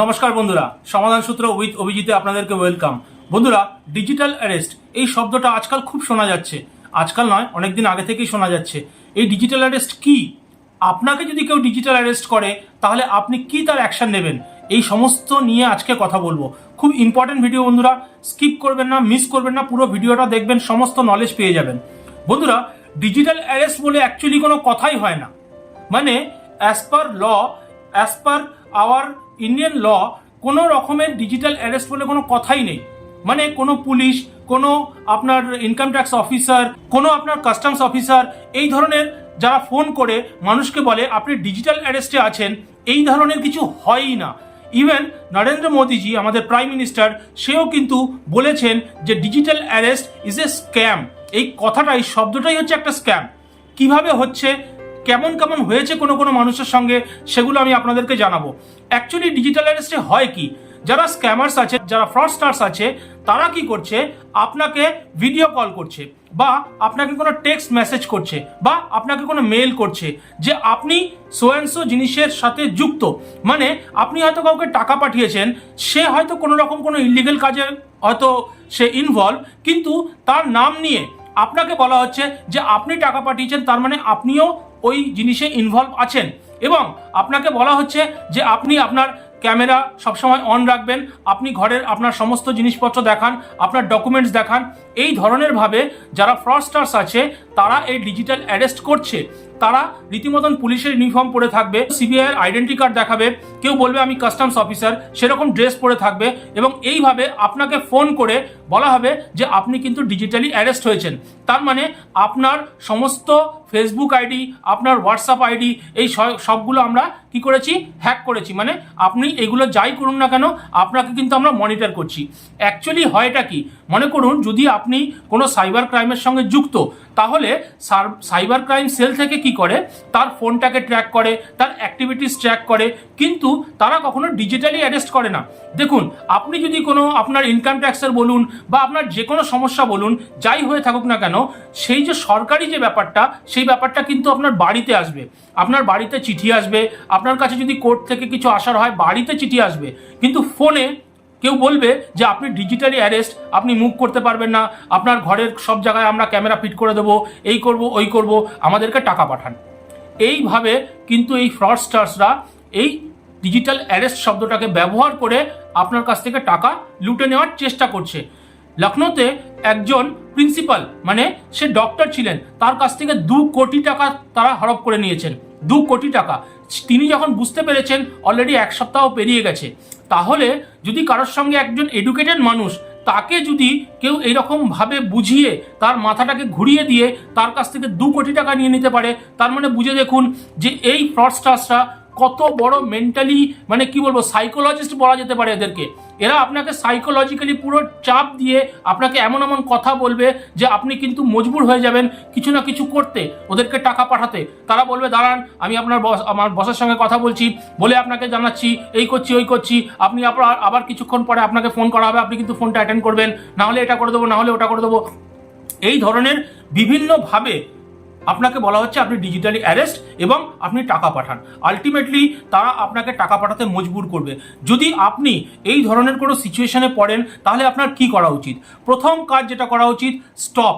নমস্কার বন্ধুরা, সমাধান সূত্র উইথ অভিজিতে আপনাদেরকে ওয়েলকাম। বন্ধুরা, ডিজিটাল অ্যারেস্ট, এই শব্দটা আজকাল খুব শোনা যাচ্ছে। আজকাল নয়, অনেকদিন আগে থেকেই শোনা যাচ্ছে। এই ডিজিটাল অ্যারেস্ট কি? আপনাকে যদি কেউ ডিজিটাল অ্যারেস্ট করে, তাহলে আপনি কি তার অ্যাকশন নেবেন? এই সমস্ত নিয়ে আজকে কথা বলব। খুব ইম্পর্টেন্ট ভিডিও বন্ধুরা, স্কিপ করবেন না, মিস করবেন না, পুরো ভিডিওটা দেখবেন, সমস্ত নলেজ পেয়ে যাবেন। বন্ধুরা, ডিজিটাল অ্যারেস্ট বলে অ্যাকচুয়ালি কোনো কথাই হয় না। মানে as per law as per our Indian law কোনো রকমের ডিজিটাল অ্যারেস্ট বলে কোনো কথাই নেই। মানে কোনো পুলিশ কোনো আপনার ইনকাম ট্যাক্স অফিসার কোনো আপনার কাস্টমস অফিসার এই ধরনের যারা ফোন করে, মানুষকে বলে, আপনি ডিজিটাল অ্যারেস্টে আছেন, এই ধরনের কিছু হয়ই না। ইভেন নরেন্দ্র মোদীজি, আমাদের প্রাইম মিনিস্টার সেও কিন্তু বলেছেন যে digital arrest is a scam এই কথাটাই শব্দটাই হচ্ছে একটা স্ক্যাম কীভাবে হচ্ছে? কেমন কেমন হয়েছে কোনো কোনো মানুষের সঙ্গে, সেগুলো আমি আপনাদেরকে জানাব। অ্যাকচুয়ালি ডিজিটাল অ্যারেস্টে হয় কি? যারা স্ক্যামার্স আছে, যারা ফ্রডস্টার্স আছে, তারা কি করছে? আপনাকে ভিডিও কল করছে, বা আপনাকে কোনো টেক্সট মেসেজ করছে, বা আপনাকে কোনো মেল করছে যে আপনি সোয়ানসো জিনিসের সাথে যুক্ত। মানে আপনি হয়তো কাউকে টাকা পাঠিয়েছেন, সে হয়তো কোনো রকম কোনো ইলিগেল কাজে হয়তো সে ইনভলভ কিন্তু তার নাম নিয়ে আপনাকে বলা হচ্ছে যে আপনি টাকা পাঠিয়েছেন, তার মানে আপনিও ওই জিনিসে ইনভলভ আছেন এবং আপনাকে বলা হচ্ছে যে আপনি আপনার ক্যামেরা সবসময় অন রাখবেন, আপনি ঘরের আপনার সমস্ত জিনিসপত্র দেখান, আপনার ডকুমেন্টস দেখান। এই ধরনের ভাবে যারা ফ্রডস্টার্স আছে তারা এই ডিজিটাল অ্যারেস্ট করছে, তারা রীতিমতন পুলিশের ইউনিফর্ম পরে থাকবে সিবিআই এর আইডেন্টি কার্ড দেখাবে, কেউ বলবে আমি কাস্টমস অফিসার সেরকম ড্রেস পরে থাকবে এবং এইভাবে আপনাকে ফোন করে বলা হবে যে আপনি কিন্তু ডিজিটালি অ্যারেস্ট হয়েছেন। তার মানে আপনার সমস্ত ফেসবুক আইডি আপনার হোয়াটসঅ্যাপ আইডি এই সবগুলো আমরা কি করেছি? হ্যাক করেছি। মানে আপনি এগুলো যাই করুন না কেন, আপনাকে কিন্তু আমরা মনিটর করছি। অ্যাকচুয়ালি হয়টা কি? মনে করুন যদি আপনি কোনো সাইবার ক্রাইমের সঙ্গে যুক্ত তাহলে সাইবার ক্রাইম সেল থেকে কি করে? তার ফোনটাকে ট্র্যাক করে, তার অ্যাক্টিভিটিস ট্র্যাক করে, কিন্তু তারা কখনো ডিজিটালি অ্যারেস্ট করে না। দেখুন, আপনি যদি কোনো আপনার ইনকাম ট্যাক্সের বলুন বা আপনার যে কোনো সমস্যা বলুন, যাই হয়ে থাকুক না কেন, সেই যে সরকারি যে ব্যাপারটা, সেই ব্যাপারটা কিন্তু আপনার বাড়িতে আসবে। আপনার বাড়িতে চিঠি আসবে, আপনার কাছে যদি কোর্ট থেকে কিছু আসার হয়, বাড়িতে চিঠি আসবে। কিন্তু ফোনে কেউ বলবে যে আপনি ডিজিটালি অ্যারেস্ট আপনি মুভ করতে পারবেন না, আপনার ঘরের সব জায়গায় আমরা ক্যামেরা ফিট করে দেবো, এই করব, ওই করব, আমাদেরকে টাকা পাঠান। এইভাবে কিন্তু এই ফ্রডস্টার্সরা এই ডিজিটাল অ্যারেস্ট শব্দটাকে ব্যবহার করে আপনার কাছ থেকে টাকা লুটে নেওয়ার চেষ্টা করছে। লখনৌতে একজন প্রিন্সিপাল মানে সে ডক্টর ছিলেন, তার কাছ থেকে দু কোটি টাকা তারা হরপ করে নিয়েছেন। দু কোটি টাকা। তিনি যখন বুঝতে পেরেছেন অলরেডি এক সপ্তাহ পেরিয়ে গেছে। তাহলে যদি কারোর সঙ্গে একজন এডুকেটেড মানুষ, তাকে যদি কেউ এরকমভাবে বুঝিয়ে, তার মাথাটাকে ঘুরিয়ে দিয়ে, তার কাছ থেকে দু কোটি টাকা নিয়ে নিতে পারে, তার মানে বুঝে দেখুন যে এই ফ্রডস্টার্সরা কত বড় মেন্টালি মানে কি বলব সাইকোলজিস্ট বলা যেতে পারে এদেরকে। এরা আপনাকে সাইকোলজিক্যালি পুরো চাপ দিয়ে আপনাকে এমন এমন কথা বলবে যে আপনি কিন্তু মজবুর হয়ে যাবেন কিছু না কিছু করতে, ওদেরকে টাকা পাঠাতে। তারা বলবে, দাঁড়ান, আমি আপনার বস, আমার বসের সঙ্গে কথা বলছি, বলে আপনাকে জানাচ্ছি, এই করছি, ওই করছি, আপনি আবার আবার কিছুক্ষণ পরে আপনাকে ফোন করা হবে, আপনি কিন্তু ফোনটা অ্যাটেন্ড করবেন, না হলে এটা করে দেবো, না হলে ওটা করে দেবো। এই ধরনের বিভিন্নভাবে আপনাকে বলা হচ্ছে আপনি ডিজিটালি অ্যারেস্ট এবং আপনি টাকা পাঠান। আলটিমেটলি তারা আপনাকে টাকা পাঠাতে মজবুর করবে। যদি আপনি এই ধরনের কোনো সিচুয়েশনে পড়েন, তাহলে আপনার কি করা উচিত? প্রথম কাজ যেটা করা উচিত স্টপ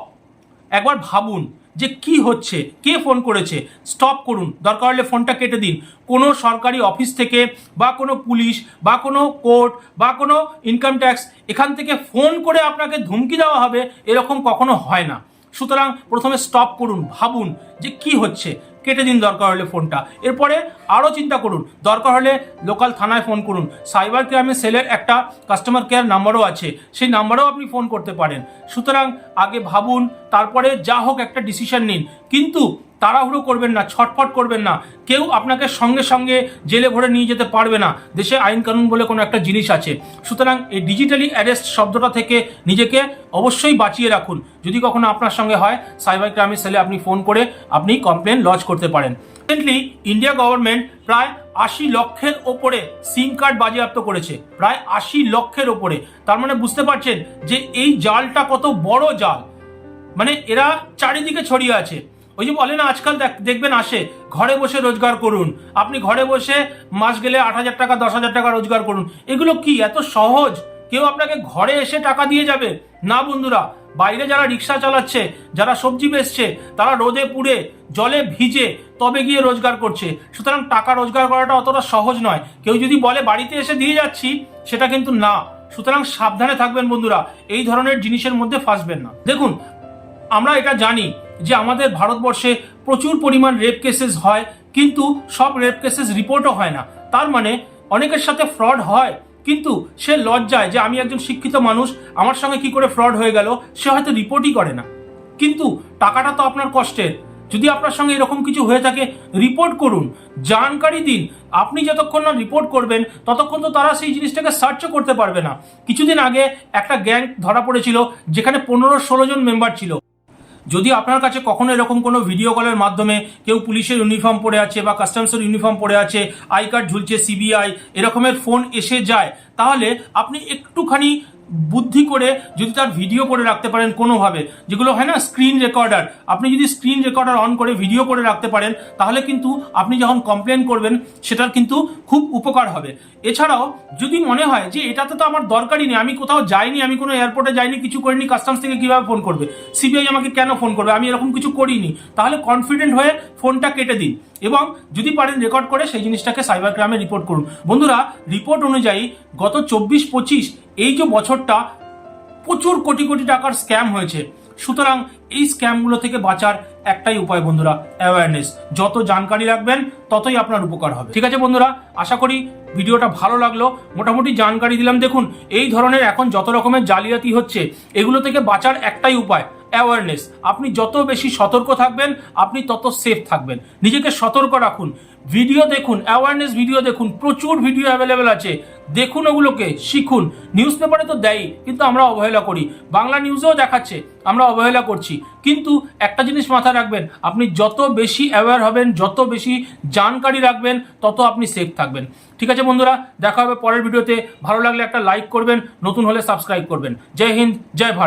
একবার ভাবুন যে কি হচ্ছে, কে ফোন করেছে। স্টপ করুন। দরকার হলে ফোনটা কেটে দিন। কোনো সরকারি অফিস থেকে বা কোনো পুলিশ বা কোনো কোর্ট বা কোনো ইনকাম ট্যাক্স এখান থেকে ফোন করে আপনাকে ধমকি দেওয়া হবে, এরকম কখনো হয় না। সুতরাং প্রথমে স্টপ করুন, ভাবুন যে কি হচ্ছে। কেটে দিন দরকার হলে ফোনটা এরপরে আরও চিন্তা করুন, দরকার হলে লোকাল থানায় ফোন করুন। সাইবার ক্রাইমে সেলের একটা কাস্টমার কেয়ার নাম্বারও আছে, সেই নাম্বারেও আপনি ফোন করতে পারেন। সুতরাং আগে ভাবুন, তারপরে যা হোক একটা ডিসিশন নিন। কিন্তু তাড়াহুড়ো করবেন না, ছটফট করবেন না। কেউ আপনাকে সঙ্গে সঙ্গে জেলে ভরে নিয়ে যেতে পারবে না। দেশে আইন কানুন বলে কোনো একটা জিনিস আছে। সুতরাং এই ডিজিটালি অ্যারেস্ট শব্দটা থেকে নিজেকে অবশ্যই বাঁচিয়ে রাখুন। যদি কখনো আপনার সঙ্গে হয়, সাইবার ক্রাইমের সেলে আপনি ফোন করে আপনি কমপ্লেন লজ করতে পারেন। রিসেন্টলি ইন্ডিয়া গভর্নমেন্ট প্রায় আশি লক্ষের ওপরে সিম কার্ড বাজেয়াপ্ত করেছে। প্রায় আশি লক্ষের ওপরে। তার মানে বুঝতে পারছেন যে এই জালটা কত বড় জাল। মানে এরা চারিদিকে ছড়িয়ে আছে। ওই যে বলে না, আজকাল দেখ- দেখবেন আসে। ঘরে বসে রোজগার করুন। আপনি ঘরে বসে মাস গেলে আট হাজার টাকা, দশ হাজার টাকা রোজগার করুন। এগুলো কি? এত সহজ? কেউ আপনাকে ঘরে এসে টাকা দিয়ে যাবে? না, বন্ধুরা। বাইরে যারা রিক্সা চালাচ্ছে, যারা সবজি বেচছে, তারা রোদে পুড়ে, জলে ভিজে, তবে গিয়ে রোজগার করছে। সুতরাং টাকা রোজগার করাটা অতটা সহজ নয়। কেউ যদি বলে, বাড়িতে এসে দিয়ে যাচ্ছি, সেটা কিন্তু না। সুতরাং সাবধানে থাকবেন, বন্ধুরা। এই ধরনের জিনিসের মধ্যে ফাঁসবেন না। দেখুন, আমরা এটা জানি। যে আমাদের ভারতবর্ষে প্রচুর পরিমাণ রেপ কেসেস হয়, কিন্তু সব রেপ কেসেস রিপোর্টও হয় না। তার মানে অনেকের সাথে ফ্রড হয়, কিন্তু সে লজ্জায় যে আমি একজন শিক্ষিত মানুষ, আমার সঙ্গে কি করে ফ্রড হয়ে গেল, সে হয়তো রিপোর্টই করে না। কিন্তু টাকাটা তো আপনার কষ্টের। যদি আপনার সঙ্গে এরকম কিছু হয়ে থাকে রিপোর্ট করুন। জানকারি দিন। আপনি যতক্ষণ না রিপোর্ট করবেন, ততক্ষণ তো তারা সেই জিনিসটাকে সার্চও করতে পারবে না। কিছুদিন আগে একটা গ্যাং ধরা পড়েছিল, যেখানে পনেরো ষোলো জন মেম্বার ছিল। যদি আপনার কাছে কখনো এরকম কোনো ভিডিও কলের মাধ্যমে কেউ পুলিশের ইউনিফর্ম পরে আছে বা কাস্টমসের ইউনিফর্ম পরে আছে আই কার্ড ঝুলছে সিবিআই এরকমের ফোন এসে যায়, তাহলে আপনি একটুখানি বুদ্ধি করে যদি তার ভিডিও করে রাখতে পারেন কোনোভাবে, যেগুলো হয় না স্ক্রিন রেকর্ডার আপনি যদি স্ক্রিন রেকর্ডার অন করে ভিডিও করে রাখতে পারেন, তাহলে কিন্তু আপনি যখন কমপ্লেন করবেন, সেটার কিন্তু খুব উপকার হবে। এছাড়াও, যদি মনে হয় যে এটাতে তো আমার দরকারই নেই, আমি কোথাও যাইনি, আমি কোনো এয়ারপোর্টে যাইনি, কিছু করিনি কাস্টমস থেকে কীভাবে ফোন করবে? সিবিআই আমাকে কেন ফোন করবে? আমি এরকম কিছু করিনি। তাহলে কনফিডেন্ট হয়ে ফোনটা কেটে দিন। এবং যদি পারেন রেকর্ড করে সেই জিনিসটাকে সাইবার ক্রাইমে রিপোর্ট করুন। বন্ধুরা রিপোর্ট অনুযায়ী গত চব্বিশ পঁচিশ, এই যে বছরটা প্রচুর কোটি কোটি টাকার স্ক্যাম হয়েছে। সুতরাং এই স্ক্যামগুলো থেকে বাঁচার একটাই উপায় বন্ধুরা অ্যাওয়ারনেস যত জানকারি রাখবেন, ততই আপনার উপকার হবে। ঠিক আছে বন্ধুরা, আশা করি ভিডিওটা ভালো লাগল। মোটামুটি জানকারি দিলাম। দেখুন, এই ধরনের এখন যত রকমের জালিয়াতি হচ্ছে, এগুলো থেকে বাঁচার একটাই উপায়। অ্যাওয়ারনেস আপনি যত বেশি সতর্ক থাকবেন, আপনি তত সেফ থাকবেন। নিজেকে সতর্ক রাখুন। ভিডিও দেখুন অ্যাওয়ারনেস ভিডিও দেখুন, প্রচুর ভিডিও অ্যাভেলেবেল আছে। দেখুন ওগুলোকে, শিখুন। নিউজ পেপারে তো দেয়, কিন্তু আমরা অবহেলা করি। বাংলা নিউজেও দেখাচ্ছে, আমরা অবহেলা করছি। কিন্তু একটা জিনিস মাথায় রাখবেন, আপনি যত বেশি অ্যাওয়্যার হবেন, যত বেশি জানকারি রাখবেন, তত আপনি সেফ থাকবেন। ঠিক আছে বন্ধুরা, দেখা হবে পরের ভিডিওতে ভালো লাগলে একটা লাইক করবেন, নতুন হলে সাবস্ক্রাইব করবেন। জয় হিন্দ, জয় ভারত।